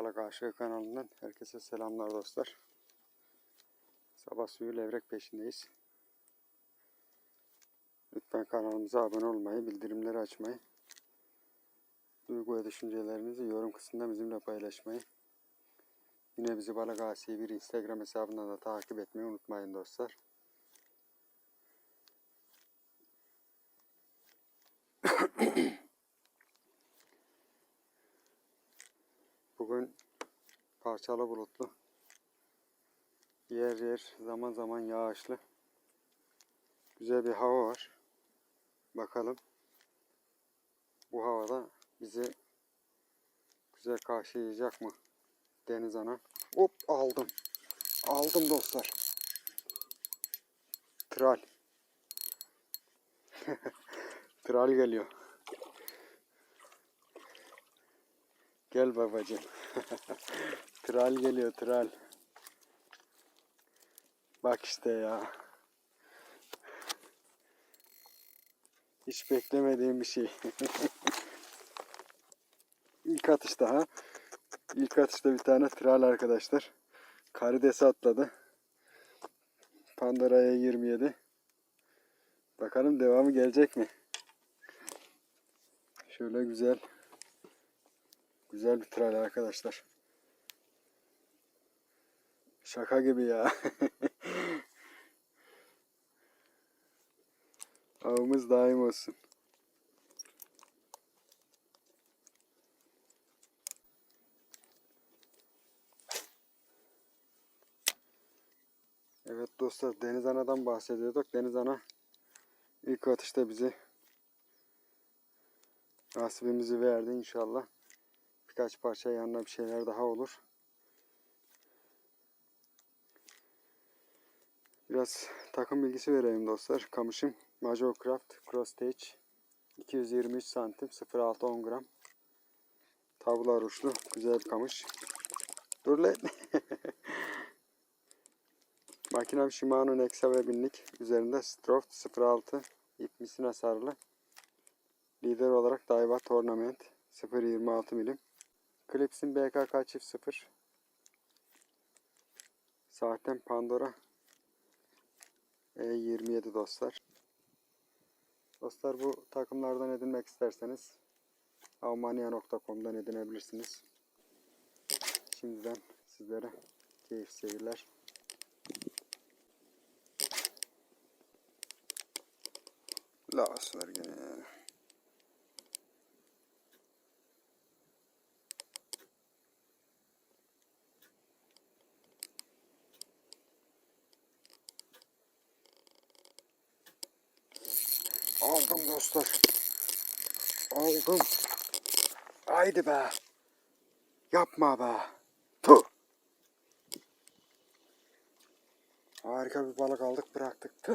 Balık Aşığı kanalından herkese selamlar dostlar. Sabah suyu levrek peşindeyiz. Lütfen kanalımıza abone olmayı, bildirimleri açmayı, duygu ve düşüncelerinizi yorum kısmında bizimle paylaşmayı, yine bizi Balık Asi bir Instagram hesabından da takip etmeyi unutmayın dostlar. Bugün parçalı bulutlu. Yer yer zaman zaman yağışlı. Güzel bir hava var. Bakalım. Bu havada bizi güzel karşılayacak mı? Deniz ana. Hop aldım. Aldım dostlar. Tral. Tral geliyor. Gel babacığım. tral geliyor tral. Bak işte ya. Hiç beklemediğim bir şey. İlk atışta ha. İlk atışta bir tane tral arkadaşlar. Karidesi atladı. Pandora'ya 27. Bakalım devamı gelecek mi? Şöyle güzel. Güzel bir tral arkadaşlar. Şaka gibi ya. Avımız daim olsun. Evet dostlar Deniz Ana'dan bahsediyorduk. Deniz Ana ilk atışta bizi nasibimizi verdi inşallah. Birkaç parça yanına bir şeyler daha olur. Biraz takım bilgisi vereyim dostlar. Kamışım Major Craft Cross Stage 223 santim 0.6-10 gram. Tabla ruşlu güzel bir kamış. Dur lan. Makinem Shimano Nexa ve binlik üzerinde Stroft 06 ip misina sarılı. Lider olarak Daiwa Tournament 0.26 milim. Clips'in BKK çift 0. Saatten Pandora E27 dostlar. Dostlar bu takımlardan edinmek isterseniz avmania.com'dan edinebilirsiniz. Şimdiden sizlere keyif seyirler. Lavas var gene dostlar. Aldım. Haydi be. Yapma be. Tuh. Harika bir balık aldık bıraktık. Tüh.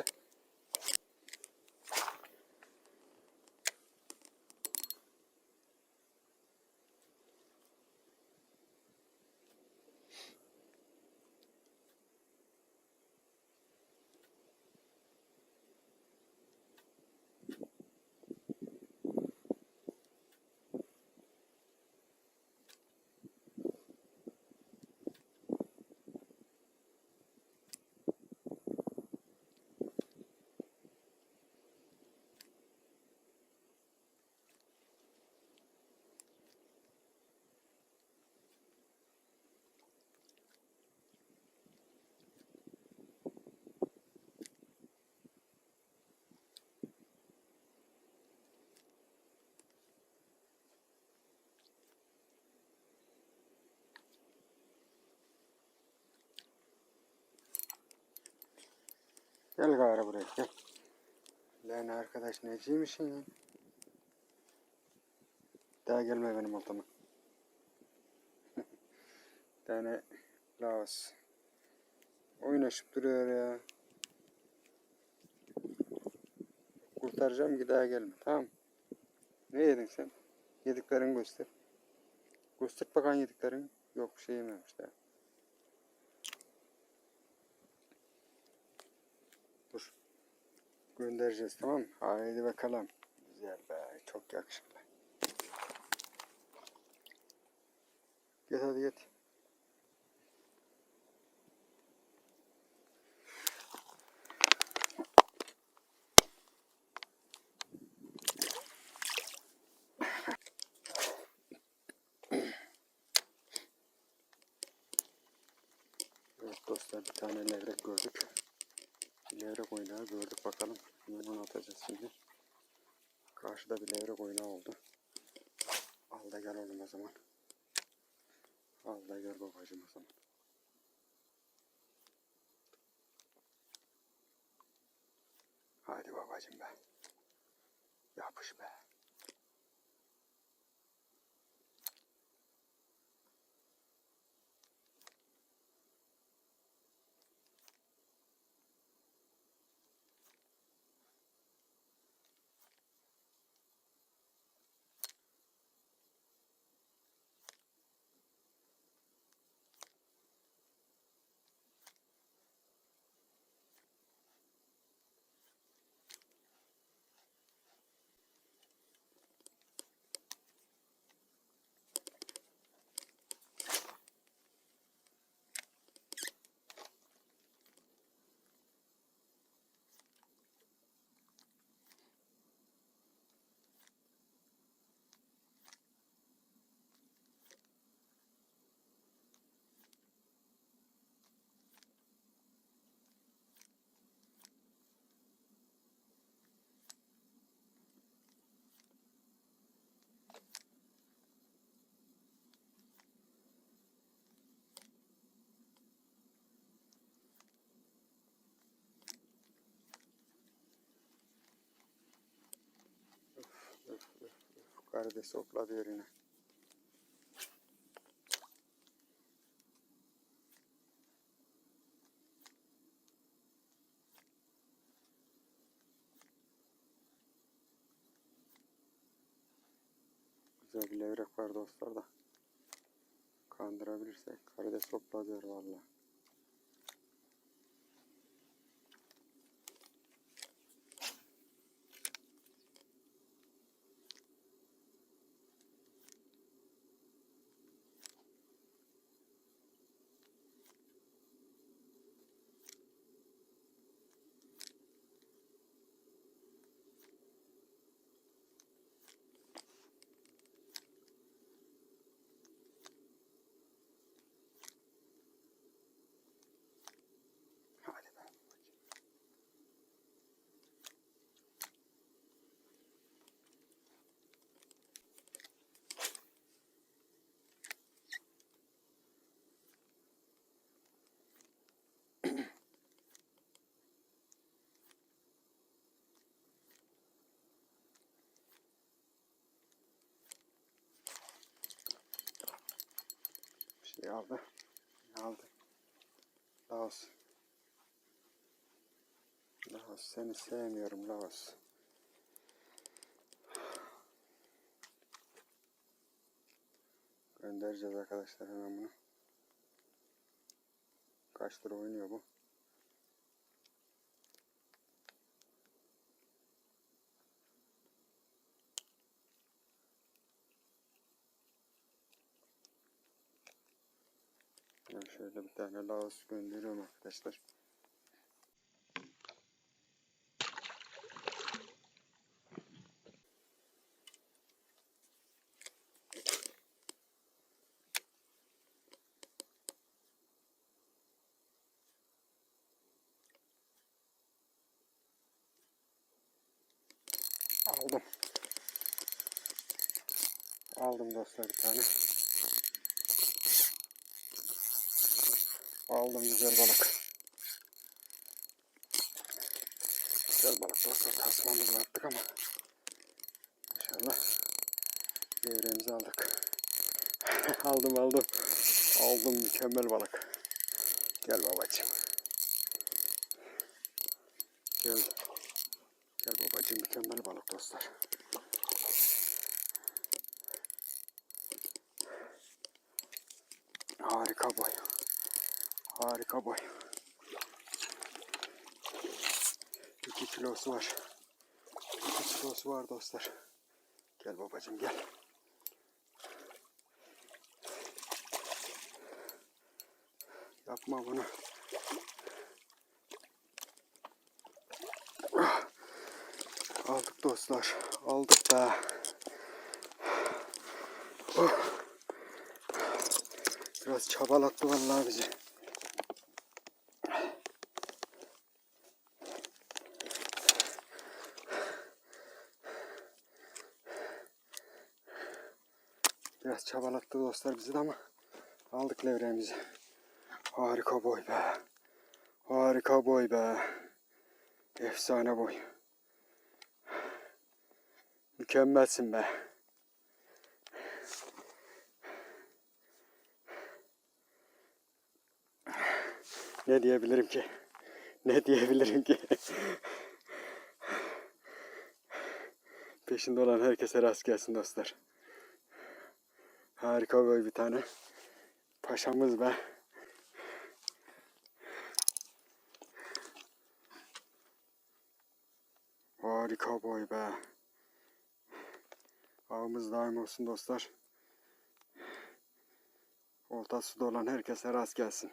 Gel gayrı buraya gel. Lan arkadaş neciymişsin ya? Daha gelme benim oltama. Tane Laos. Oynaşıp duruyor ya. Kurtaracağım ki daha gelme tamam Ne yedin sen? Yediklerini göster. Göster bakan yediklerini. Yok bir şey yememiş daha. Göndereceğiz tamam mı? Haydi bakalım. Güzel be. Çok yakışıklı. Git hadi git. Evet dostlar bir tane levrek gördük. Levrek oynağı gördük bakalım. Onu atacağız şimdi. Karşıda bir levrek oynağı oldu. Al da gel oğlum o zaman. Al da gel babacım o zaman. Hadi babacım be. Yapış be. Öf. Karides hopladı yerine. Güzel bir levrek var dostlar da. Kandırabilirsek karides hopladı yer valla. Şey aldı. Aldı? Laos. Laos seni sevmiyorum Laos. Göndereceğiz arkadaşlar hemen bunu. Kaç lira oynuyor bu? Ben şöyle bir tane Laos gönderiyorum arkadaşlar. Aldım. Aldım dostlar bir tane. Aldım güzel balık. Güzel balık dostlar. Tasmamızı attık ama inşallah devremizi aldık. aldım aldım. Aldım mükemmel balık. Gel babacığım. Gel. Gel babacığım mükemmel balık dostlar. Harika boy. Harika boy. 2 kilosu var. 2 kilosu var dostlar. Gel babacığım gel. Yapma bunu. Aldık dostlar. Aldık be. Oh. Biraz çabalattı bizi. Biraz çabalattı dostlar bizi de ama aldık levreğimizi. Harika boy be. Harika boy be. Efsane boy. Mükemmelsin be. Ne diyebilirim ki? Ne diyebilirim ki? Peşinde olan herkese rast gelsin dostlar. Harika boy bir tane. Paşamız be. Harika boy be. Avımız daim olsun dostlar. Olta suda olan herkese rast gelsin.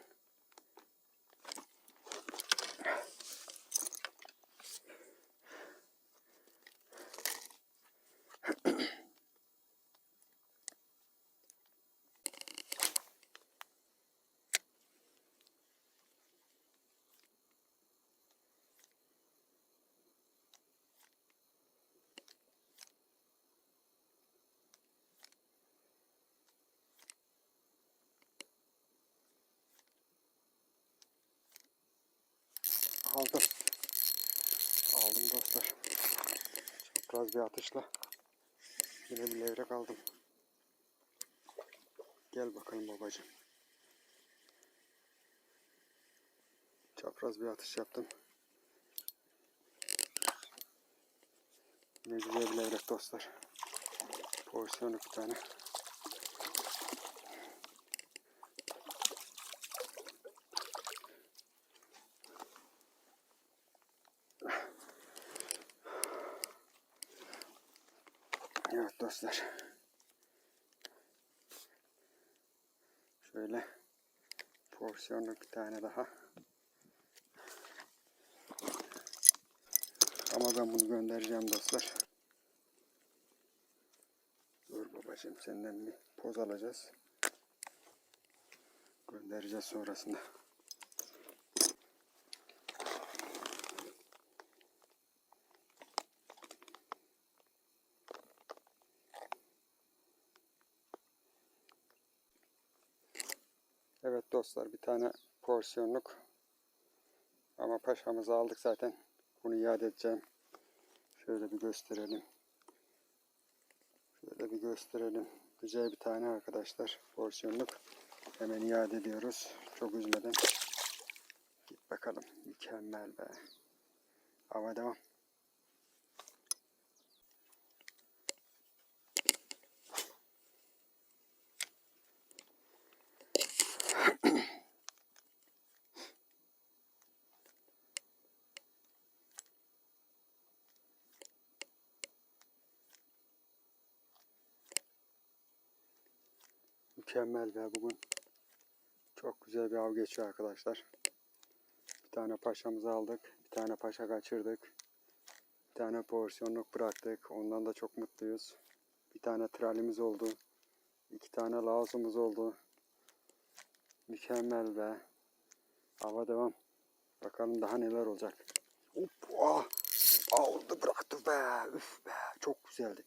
Aldım. Aldım dostlar. Çapraz bir atışla. Yine bir levrek aldım. Gel bakalım babacığım. Çapraz bir atış yaptım. Yine güzel bir levrek dostlar. Porsiyonu bir tane. Dostlar. Şöyle porsiyonlu bir tane daha. Ama ben bunu göndereceğim dostlar. Dur babacığım senden bir poz alacağız. Göndereceğiz sonrasında. Evet dostlar bir tane porsiyonluk. Ama paşamızı aldık zaten. Bunu iade edeceğim. Şöyle bir gösterelim. Şöyle bir gösterelim. Güzel bir tane arkadaşlar porsiyonluk. Hemen iade ediyoruz. Çok üzmeden. Git bakalım. Mükemmel be. Hava devam. Mükemmel be bugün. Çok güzel bir av geçiyor arkadaşlar. Bir tane paşamızı aldık. Bir tane paşa kaçırdık. Bir tane porsiyonluk bıraktık. Ondan da çok mutluyuz. Bir tane tralimiz oldu. İki tane lazımız oldu. Mükemmel be. Hava devam. Bakalım daha neler olacak. Hoppa! Aldı bıraktı be. Üf be. Çok güzeldi.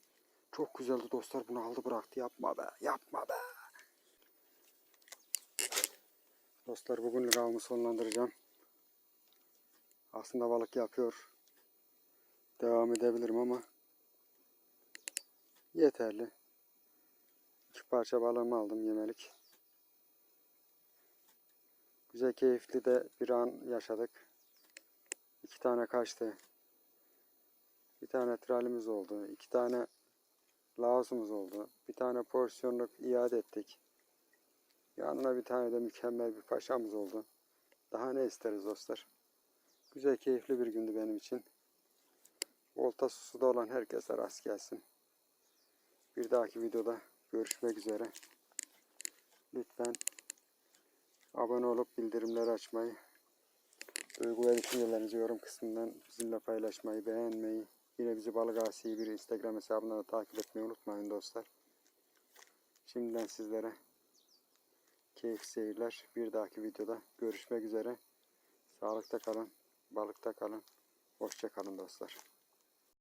Çok güzeldi dostlar. Bunu aldı bıraktı. Yapma be. Yapma be. Dostlar bugünlük avımı sonlandıracağım. Aslında balık yapıyor. Devam edebilirim ama yeterli. İki parça balığımı aldım yemelik. Güzel keyifli de bir an yaşadık. İki tane kaçtı. Bir tane tralimiz oldu. iki tane lazımız oldu. Bir tane porsiyonluk iade ettik. Yanına bir tane de mükemmel bir paşamız oldu. Daha ne isteriz dostlar? Güzel, keyifli bir gündü benim için. Olta suda olan herkese rast gelsin. Bir dahaki videoda görüşmek üzere. Lütfen Abone olup bildirimleri açmayı, duygu ve düşüncelerinizi yorum kısmından bizimle paylaşmayı, beğenmeyi, yine bizi Balık bir Instagram hesabından da takip etmeyi unutmayın dostlar. Şimdiden sizlere keyif seyirler. Bir dahaki videoda görüşmek üzere. Sağlıkta kalın, balıkta kalın. Hoşça kalın dostlar.